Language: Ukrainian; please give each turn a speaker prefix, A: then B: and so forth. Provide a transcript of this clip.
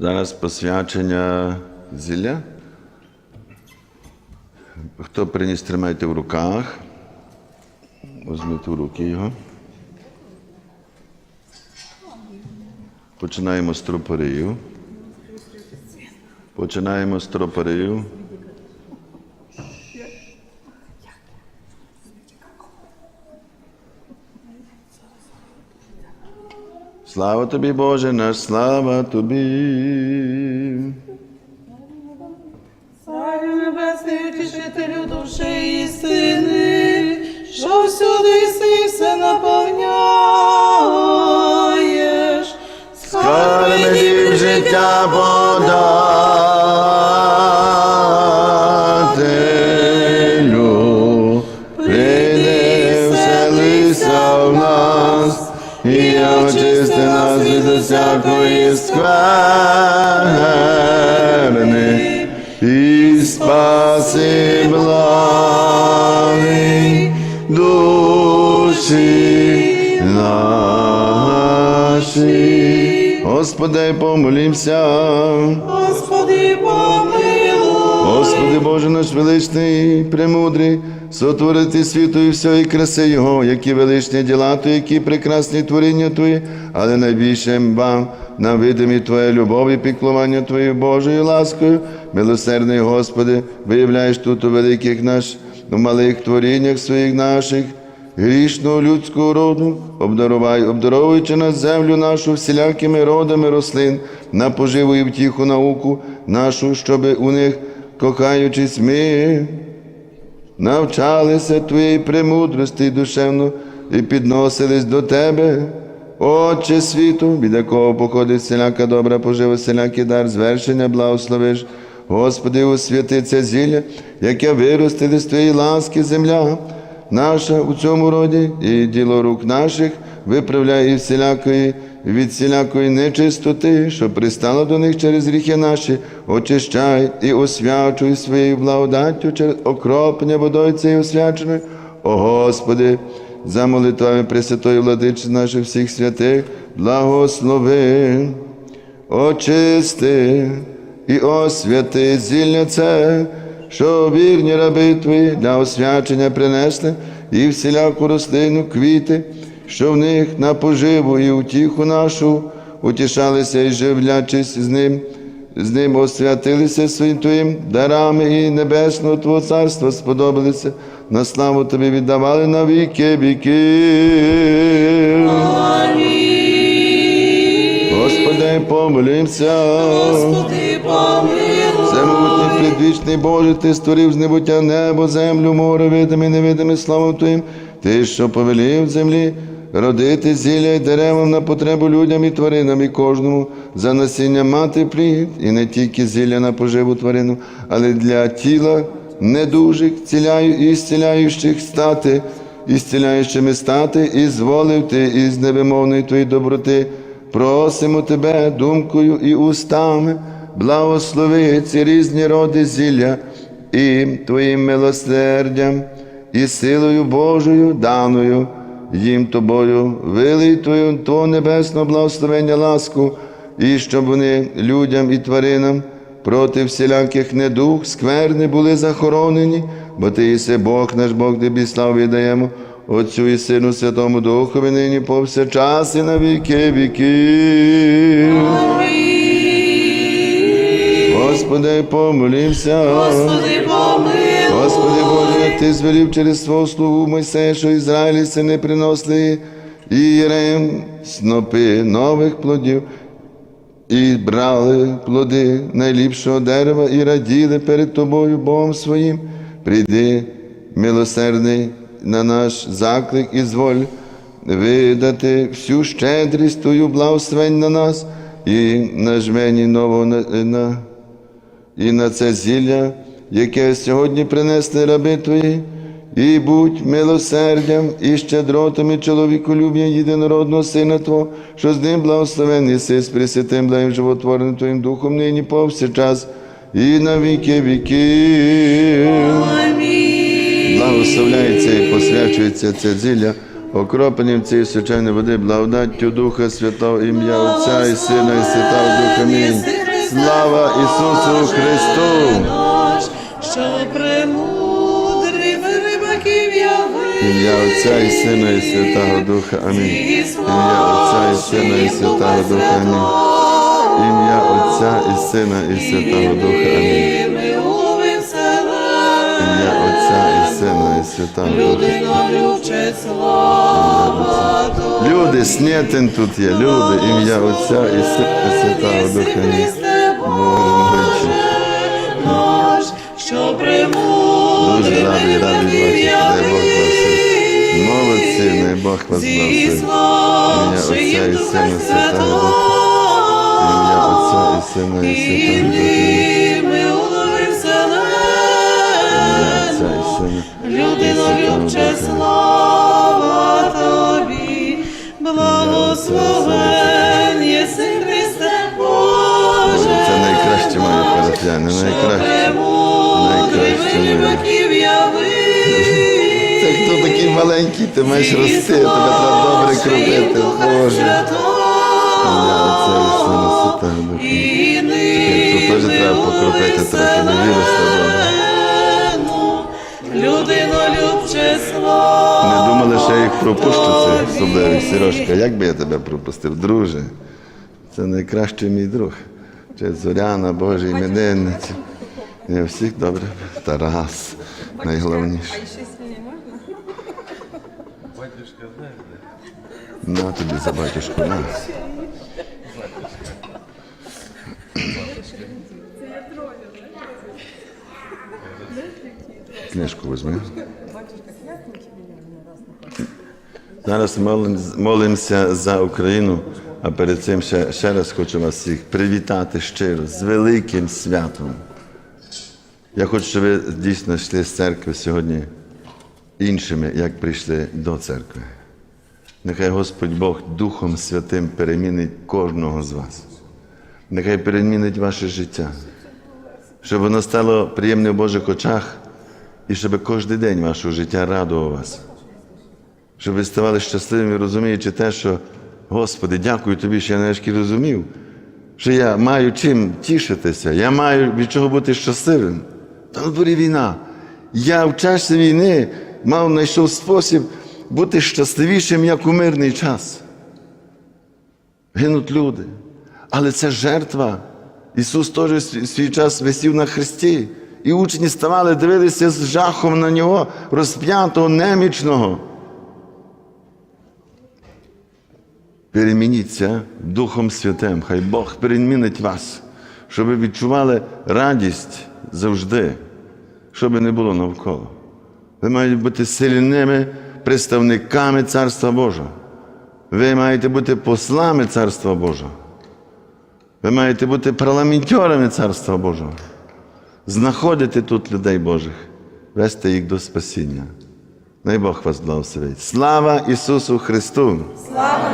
A: Зараз посвячення зілля. Хто приніс, тримайте в руках. Візьміть у руки його. Починаємо з тропарів. Починаємо з тропарів. Слава тобі, Боже наш, слава тобі.
B: Царю небесний, утішителю душі істини,
A: усякої скверни, і спаси благи душі наші. Господи, помолімся.
B: Господи.
A: Господи Боже наш величний, премудрий, сотворити світу і всього, краси Його, які величні діла Твої, які прекрасні творіння Твої, але найбільше вам нам видимі Твоя любов і піклування Твоєю Божою ласкою, милосердний Господи, виявляєш тут у великих наш, у малих творіннях своїх наших, грішного людського роду, обдарувай, обдаровуючи на землю нашу всілякими родами рослин, на поживу і втіху науку нашу, щоби у них, кохаючись ми, навчалися Твоєї премудрості душевно і підносились до Тебе. Отче світу, від якого походить всіляка добра пожива, всілякий дар, звершення, благословиш. Господи, освяти це зілля, яке виростили з Твоєї ласки земля наша у цьому роді, і діло рук наших виправляє всілякої, від всілякої нечистоти, що пристало до них через гріхи наші, очищай і освячуй своєю благодаттю через окроплення водою цією освяченою. О Господи, за молитвами Пресвятої Владичі наших всіх святих, благослови, очисти і освяти зілля це, що вірні раби Твої для освячення принесли і всіляку рослину квіти, що в них на поживу і утіху нашу утішалися і живлячись з ним, з ним освятилися своїм Твоїм дарами і небесного Твого царства сподобалися, на славу Тобі віддавали на віки віки. Господи, помолимся.
B: Господи, помилуй.
A: Всемогутній предвічний Боже, Ти створив з небуття небо, землю, море, видими, невидими славам Твоїм, Ти, що повелів землі, родити зілля й деревам на потребу людям і тваринам, і кожному за насіння мати плід, і не тільки зілля на поживу тварину, але для тіла недужих, ціляю і зціляючих стати, і зціляючими стати, і зволив ти із невимовної Твої доброти. Просимо Тебе думкою і устами, благослови ці різні роди зілля і Твоїм милосердям, і силою Божою даною їм Тобою, вилий Твою Твого небесного благословення ласку, і щоб вони людям і тваринам проти всіляких недух, скверни були захоронені, бо Ти єси Бог наш Бог, тобі славу віддаємо. Отцю і Сину Святому Духові нині повсякчас і на віки віки. Господи, помолімся.
B: Господи, помилуй.
A: Господи Боже, Ти звелів через свого слугу Мойсея, що Ізраїлі сини приносили Єрем снопи нових плодів, і брали плоди найліпшого дерева і раділи перед Тобою, Богом своїм. Прийди, милосердний на наш заклик і зволь видати всю щедрість Твою благословень на нас і на жмені нового на, на і на це зілля, яке сьогодні принесли раби Твої, і будь милосердям і щедротами чоловіколюб'я єдинородного Сина Твого, що з ним благословений си з Пресвятим благим животвореним Твоїм Духом нині повсякчас і на віки віки. Благословляється і посвячується це зілля. Окропленням цієї свяченої води, благодаттю Духа Святого, ім'я Отця і Сина, і Святого Духа. Амінь. Слава Ісусу Христу!
B: Що премудрий рибаків явив.
A: Ім'я Отця і Сина і Святого Духа. Амінь. Ім'я Отця і Сина і Святого Духа. Амінь. Ім'я Отця і Сина і Святого Духа. Амінь. Ім'я Отця і Сина і Святого Духа. Люди, снятин тут є, люди, ім'я Отця і Сина і Святого Духа. Амінь. Дуже радий, радий дай Бог вас. Молодці, дай Бог вас благословить. Отця і Святого Ім'я Отця і Сина і Святого Духа. Ім'я Отця і Сина і Святого Духа.
B: слава Тобі, благословен єси Христе Боже.
A: Це найкраще моє парафіяни. Найкраще маленький, ти маєш рости, тебе треба добре кропити. Боже. Ім'я Отця і Сина Святого Духа. Чекай, тут теж треба покропити трохи, не віриться добре.
B: Людино любче слава.
A: Не думали, що я їх пропущу, цих особливих. Сережка, як би я тебе пропустив, друже? Це найкращий мій друг. Чи Зоряна, Божа іменинниця. Я всіх добре. Тарас, найголовніше. На тобі за батюшку, на. Книжку візьми. Зараз молимося за Україну, а перед цим ще, ще раз хочу вас всіх привітати щиро з великим святом. Я хочу, щоб ви дійсно йшли з церкви сьогодні іншими, як прийшли до церкви. Нехай Господь Бог Духом Святим перемінить кожного з вас. Нехай перемінить ваше життя, щоб воно стало приємним в Божих очах і щоб кожен день вашого життя радував вас щоб ви ставали щасливими, розуміючи те, що Господи, дякую тобі, що я нарешті розумів, що я маю чим тішитися, я маю від чого бути щасливим. Та на дворі війна. Я в часі війни мав знайшов спосіб бути щасливішим, як у мирний час. Гинуть люди. Але це жертва. Ісус теж свій- час висів на хресті. І учні ставали, дивилися з жахом на нього, розп'ятого, немічного. Перемініться Духом Святим, хай Бог перемінить вас, щоб ви відчували радість завжди, що би не було навколо. Ви маєте бути сильними представниками Царства Божого. Ви маєте бути послами Царства Божого. Ви маєте бути парламентерами Царства Божого. Знаходити тут людей Божих, вести їх до спасіння. Най Бог вас благословить. Слава Ісусу Христу!
B: Слава